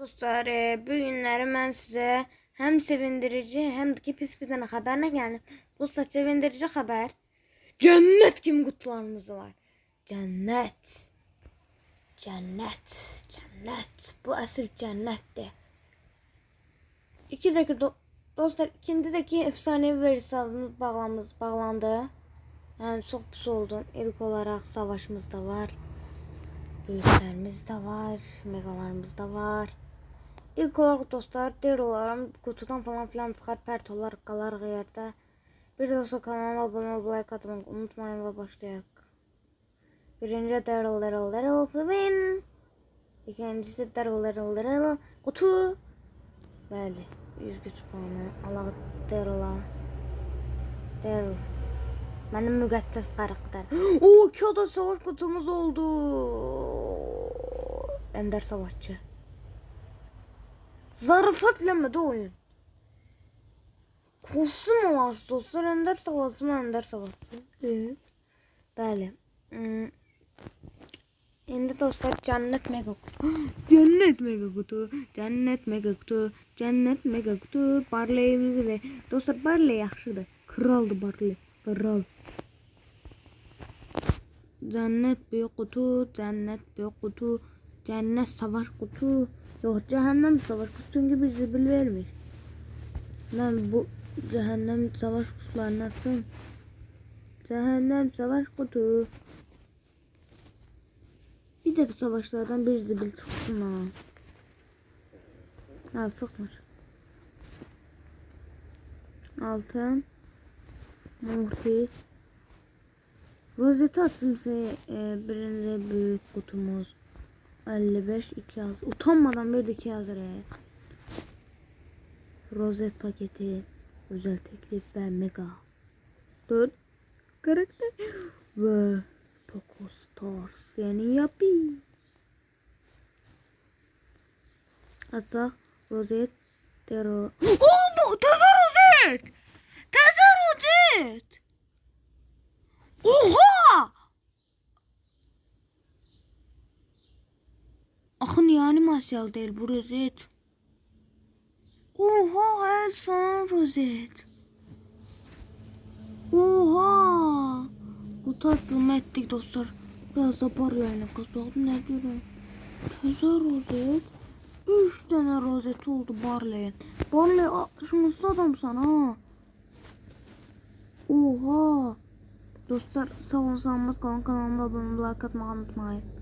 Dostlar, e, bu günləri mən sizə həm sevindirici, həm də ki pis bir dənə xəbərlə gəldim. Dostlar, sevindirici xəbər. Cənnət kimi qutularımız var. Cənnət. Cənnət, cənnət. Bu əsl cənnətdir. İki dəqiqə do dostlar, ikinci də ki efsanevi veri hesabımız bağlamız bağlandı. Yəni çox pis oldum. İlk olaraq savaşımız da var. Büyüklərimiz də var, megalarımız da var. İlk olarak dostlar derolarım kutudan falan filan çıkar pert olarak kalar yerde. Bir olsa kanalıma abone olup like atmayı unutmayın ve başlayalım. Birinci Daryl Daryl Daryl win. İkincisi Daryl Daryl Daryl kutu. Bəli, 100 güc puanı. Allah Daryl'a. Daryl. Benim müqəddəs karakter. Oo, iki ada savaş kutumuz oldu. Ender savaşçı. Zarafat eləmədi oyun. Kostüm var dostlar. Ender savası mı Ender savası? Evet. Bəli. Hmm. İndi dostlar cennet mega kutu. cennet mega kutu. Cennet mega kutu. Cennet mega kutu. Barley'imizi ver. Dostlar Barley yaxşıdır. Kraldır Barley. Kral. Cennet büyük kutu. Cennet büyük kutu. Cennet savaş kutu. Yok cehennem savaş kutu çünkü bir zibil vermiş. Ben bu cehennem savaş kutularını atsın. Cehennem savaş kutu. Bir de savaşlardan bir zibil çıksın ha. Ha çıkmış. Altın. Muhtis. Rozeti size e, birinde büyük kutumuz. 55 2 yaz. Utanmadan bir de 2 yazır ya. Rozet paketi. Özel teklif ve mega. 4 karakter. Ve Poco Stars. Yani yapayım. Atsak rozet. Tero. Oo bu teze rozet. Teze rozet. Oha! Akın yani masyal değil bu rozet. Oha her sana rozet. Oha! Kutasını ettik dostlar. Biraz da parlayana kasalım ne diyorum. Teze rozet. Üç tane rozet oldu Barley'in. Barley şunu adam sana. Oha! Dostlar sağ olun sağ olun kanalıma abone olmayı like atmayı unutmayın.